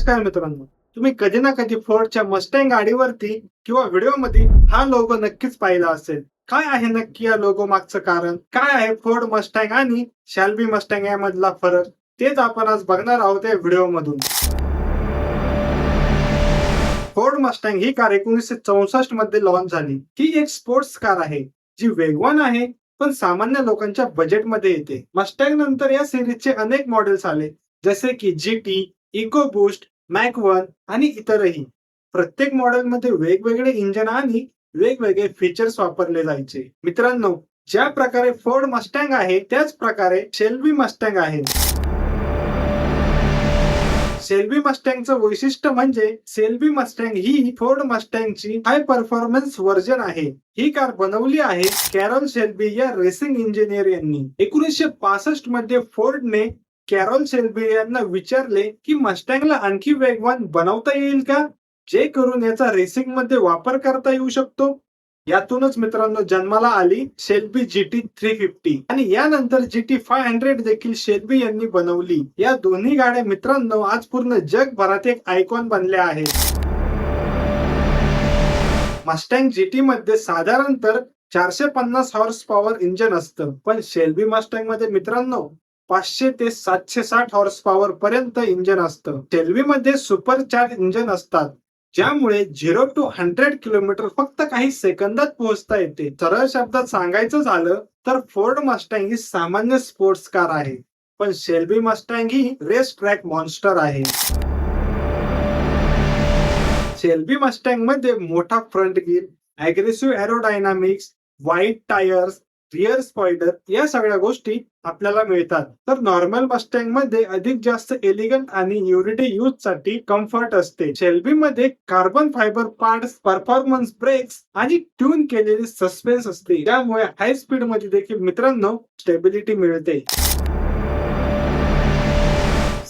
नमस्कार मित्रांनो. तुम्ही कधी ना कधी फोर्डच्या मस्टँग गाडीवरती किंवा व्हिडिओमध्ये हा लोगो नक्कीच पाहिला असेल. काय आहे नक्की या लोगो मागचं कारण? काय आहे फोर्ड मस्टँग आणि शॅल्बी मस्टँग यामधला फरक? तेच आपण आज बघणार आहोत या व्हिडिओ मधून फोर्ड मस्टँग ही कार एकोणीसशे चौसष्टमध्ये लॉन्च झाली. ही एक स्पोर्ट्स कार आहे जी वेगवान आहे पण सामान्य लोकांच्या बजेटमध्ये येते. मस्टँग नंतर या सिरीजचे अनेक मॉडेल्स आले जसे की G T EcoBoost Mach one आणि इतरही. प्रत्येक मॉडेलमध्ये वेगवेगळे इंजन आणि वेगवेगळे फीचर्स वापरले जायचे. मित्रांनो ज्या प्रकारे फोर्ड मस्टँग आहे त्याच प्रकारे शेल्बी मस्टँग आहे. सेल्बी मस्टँगचं वैशिष्ट्य म्हणजे सेल्बी मस्टँग ही फोर्ड मस्टँगची हाय परफॉर्मन्स व्हर्जन आहे. ही कार बनवली आहे कॅरल शेल्बी या रेसिंग इंजिनियर यांनी. एकोणीसशे पासष्टमध्ये फोर्डने कॅरोल शेल्बी यांना विचारले की मस्टँगला आणखी वेगवान बनवता येईल का? जे करून याचा रेसिंगमध्ये वापर करता येऊ शकतो? यातूनच मित्रांनो जन्माला आली Shelby G T three fifty आणि यानंतर जी टी फाय हंड्रेड देखील शेल्बी यांनी बनवली. या दोन्ही गाड्या मित्रांनो आज पूर्ण जगभरात एक आयकॉन बनल्या आहेत. मस्टँग जीटी मध्ये साधारणतः चारशे पन्नास हॉर्स पॉवर इंजन असतं. पण शेल्बी मस्टँगमध्ये मित्रांनो पाचशे ते सातशे साठ हॉर्स पॉवर पर्यंत इंजन असतं. शेल्बी मध्ये सुपर चार्ज इंजन असतात. ज्यामुळे झिरो टू हंड्रेड किलोमीटर फक्त काही सेकंदात पोहोचता येते. सरळ शब्दात सांगायचं झालं तर फोर्ड मस्टँग ही सामान्य स्पोर्ट्स कार आहे. पण शेल्बी मस्टँग ही रेस ट्रॅक मॉन्स्टर आहे. शेल्बी मस्टँगमध्ये मोठा front grille aggressive aerodynamics wide tyres rear spoiler या सगळ्या गोष्टी आपल्याला मिळतात. तर नॉर्मल मस्टँगमध्ये अधिक जास्त एलिगंट आणि युरिटी यूजसाठी कम्फर्ट असते. शेल्बी मध्ये carbon fibre parts performance brakes आणि ट्यून केलेली सस्पेन्स असते. त्यामुळे हाय स्पीडमध्ये देखील मित्रांनो स्टेबिलिटी मिळते.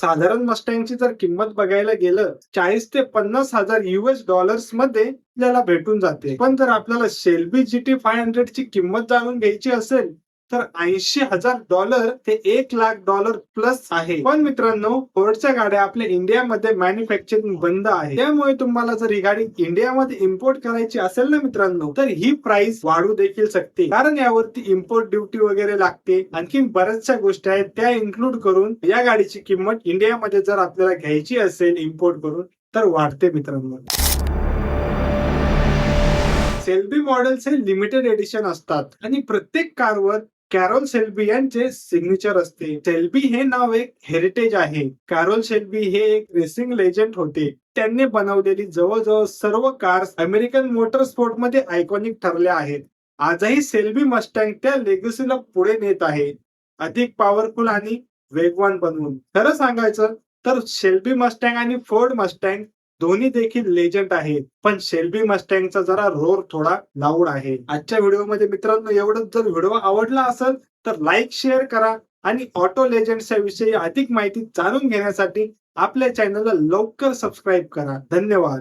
साधारण मस्टँगची जर किंमत बघायला गेलं चाळीस ते पन्नास हजार युएस डॉलर्समध्ये आपल्याला भेटून जाते. पण जर आपल्याला Shelby G T five hundred ची किंमत जाणून घ्यायची असेल तर ऐंशी हजार डॉलर ते एक लाख डॉलर प्लस आहे. पण मित्रांनो फोर्डच्या गाड्या आपल्या इंडियामध्ये मॅन्युफॅक्चरिंग बंद आहे. त्यामुळे तुम्हाला जर ही गाडी इंडियामध्ये इम्पोर्ट करायची असेल ना मित्रांनो तर ही प्राइस वाढू देखील शकते. कारण यावरती इम्पोर्ट ड्युटी वगैरे लागते. आणखी बऱ्याचशा गोष्टी आहेत त्या इन्क्लूड करून या गाडीची किंमत इंडियामध्ये जर आपल्याला घ्यायची असेल इम्पोर्ट करून तर वाढते मित्रांनो. सेल्बी मॉडेल्स हे लिमिटेड एडिशन असतात. आणि प्रत्येक कारवर कॅरोल सेल्बी यांचे सिग्नेचर असते सेल्बी हे नाव एक हेरिटेज आहे. कॅरोल शेल्बी हे एक रेसिंग लेजंड होते. त्यांनी बनवलेली जवळजवळ सर्व कार्स अमेरिकन मोटर स्पोर्टमध्ये आयकॉनिक ठरल्या आहेत. आजही सेल्बी मस्टँग त्या लेगसीला पुढे नेत आहे. अधिक पॉवरफुल आणि वेगवान बनवून खरं सांगायचं तर सेल्बी मस्टँग आणि फोर्ड मस्टँग दोन्ही देखील लेजंड आहेत. पण शेल्बी मस्टँगचा जरा रोर थोडा लाऊड आहे. आजच्या व्हिडिओमध्ये मित्रांनो एवढंच जर व्हिडिओ आवडला असेल तर लाईक शेअर करा आणि ऑटो लेजंडच्या विषयी अधिक माहिती जाणून घेण्यासाठी आपल्या चॅनलला लवकर सबस्क्राईब करा. धन्यवाद.